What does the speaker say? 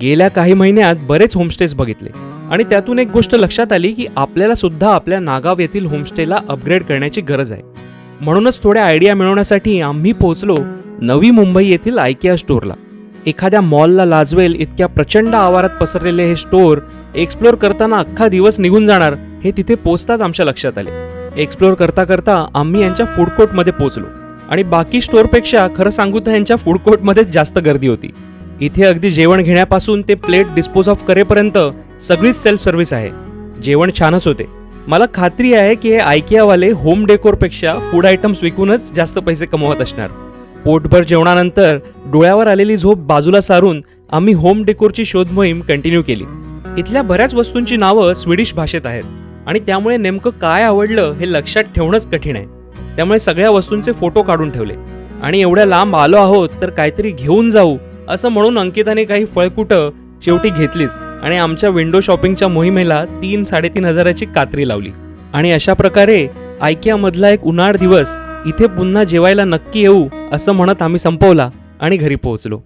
गेल्या काही महिन्यात बरेच होमस्टेज बघितले. आणि त्यातून एक गोष्ट लक्षात आली की आपल्याला सुद्धा आपल्या नागाव येथील होमस्टेला अपग्रेड करण्याची गरज आहे. म्हणूनच थोड्या आयडिया मिळवण्यासाठी आम्ही पोहोचलो नवी मुंबई येथील आयकिया स्टोअरला एखाद्या मॉलला लाजवेल इतक्या प्रचंड आवारात पसरलेले हे स्टोअर एक्सप्लोर करताना अख्खा दिवस निघून जाणार हे तिथे पोचताच आमच्या लक्षात आले. एक्सप्लोर करता करता आम्ही यांच्या फूड कोर्टमध्ये पोचलो. आणि बाकी स्टोअरपेक्षा खरं सांगू तर यांच्या फूड कोर्टमध्येच जास्त गर्दी होती. इथे अगदी जेवण घेण्यापासून ते प्लेट डिस्पोज ऑफ करेपर्यंत सगळीच सेल्फ सर्व्हिस आहे. जेवण छानच होते. मला खात्री आहे की हे आयकियावाले होम डेकोरपेक्षा फूड आयटम्स विकूनच जास्त पैसे कमवत असणार. पोटभर जेवणानंतर डोळ्यावर आलेली झोप बाजूला सारून आम्ही होम डेकोरची शोध मोहीम कंटिन्यू केली. इथल्या बऱ्याच वस्तूंची नावं स्वीडिश भाषेत आहेत आणि त्यामुळे नेमकं काय आवडलं हे लक्षात ठेवणंच कठीण आहे. त्यामुळे सगळ्या वस्तूंचे फोटो काढून ठेवले. आणि एवढ्या लांब आलो आहोत तर काहीतरी घेऊन जाऊ असं म्हणून अंकिताने काही फळकुटं शेवटी घेतलीच आणि आमच्या विंडो शॉपिंगच्या मोहिमेला तीन साडेतीन हजाराची कात्री लावली. आणि अशा प्रकारे आयकियामधला एक उन्हाळ दिवस इथे पुन्हा जेवायला नक्की येऊ असं म्हणत आम्ही संपवला आणि घरी पोहोचलो.